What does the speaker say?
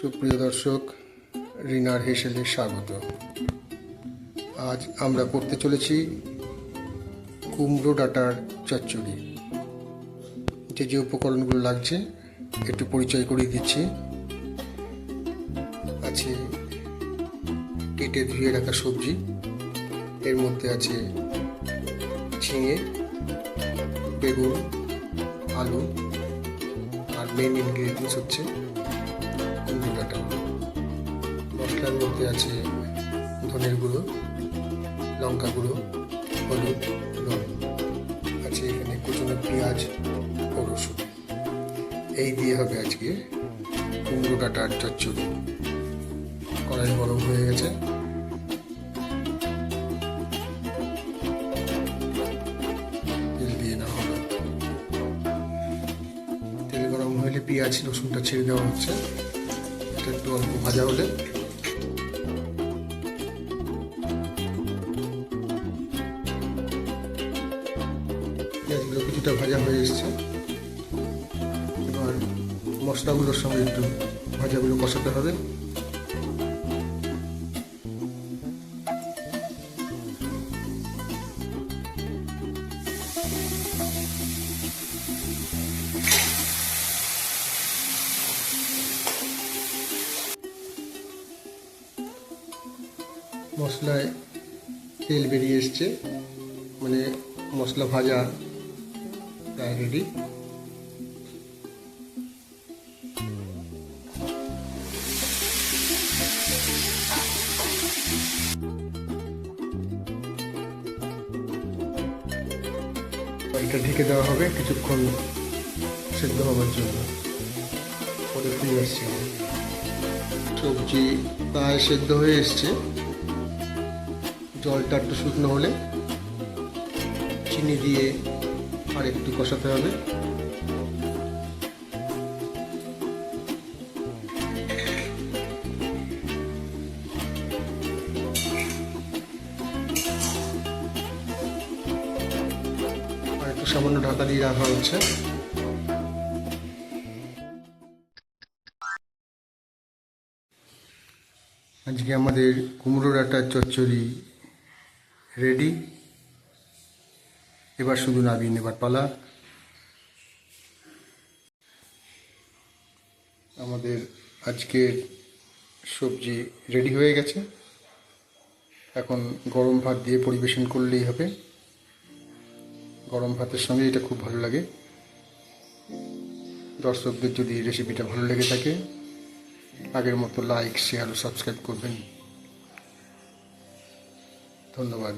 সুপ্রিয় দর্শক, রিনার হেসেলে স্বাগত। আজ আমরা করতে চলেছি কুমড়ো ডাটার চচ্চড়ি। যে যে উপকরণগুলো লাগছে, একটু পরিচয় করিয়ে দিচ্ছি। আছে কেটে ধুয়ে রাখা সবজি, এর মধ্যে আছে ঝিঙে, বেগুন, আলু, আর মেন ইনগ্রিডিয়েন্টস হচ্ছে মশলার মধ্যে আছে ধনের গুঁড়ো, লঙ্কা গুঁড়ো, হলুদ আছে এখানে কুচনো পেঁয়াজ ও রসুন। এই দিয়ে হবে আজকে কুমড়ো ডাটার চচ্চড়ি। কড়াই গরম হয়ে গেছে। তেল দিয়ে তেল গরম হলে পেঁয়াজ, রসুনটা ছেড়ে দেওয়া হচ্ছে। এটা একটু অল্প ভাজা হলে। পেঁয়াজগুলো কিছুটা ভাজা হয়ে এসছে। এবার মশলাগুলোর সঙ্গে একটু ভাজাগুলো কষাতে হবে। মশলায় তেল বেরিয়ে এসছে। মানে মশলা ভাজা প্রায় রেডি এটা ঢেকে দেওয়া হবে কিছুক্ষণ সেদ্ধ হওয়ার জন্য। পরে ফিরে আসছি সবজি প্রায় সেদ্ধ হয়ে এসছে। জলটা একটু শুকনো হলে চিনি দিয়ে আর একটু কষাতে হবে। আর একটু সামান্য ঢাকা দিয়ে রাখা হচ্ছে। আজকে আমাদের কুমড়ো ডাটার চচ্চড়ি রেডি। এবার শুধু নাবিয়ে নেবার পালা। আমাদের আজকের সবজি রেডি হয়ে গেছে। এখন গরম ভাত দিয়ে পরিবেশন করলেই হবে। গরম ভাতের সঙ্গে এটা খুব ভালো লাগে। দর্শকদের যদি রেসিপিটা ভালো লেগে থাকে, আগের মতো লাইক শেয়ার ও সাবস্ক্রাইব করবেন। ধন্যবাদ।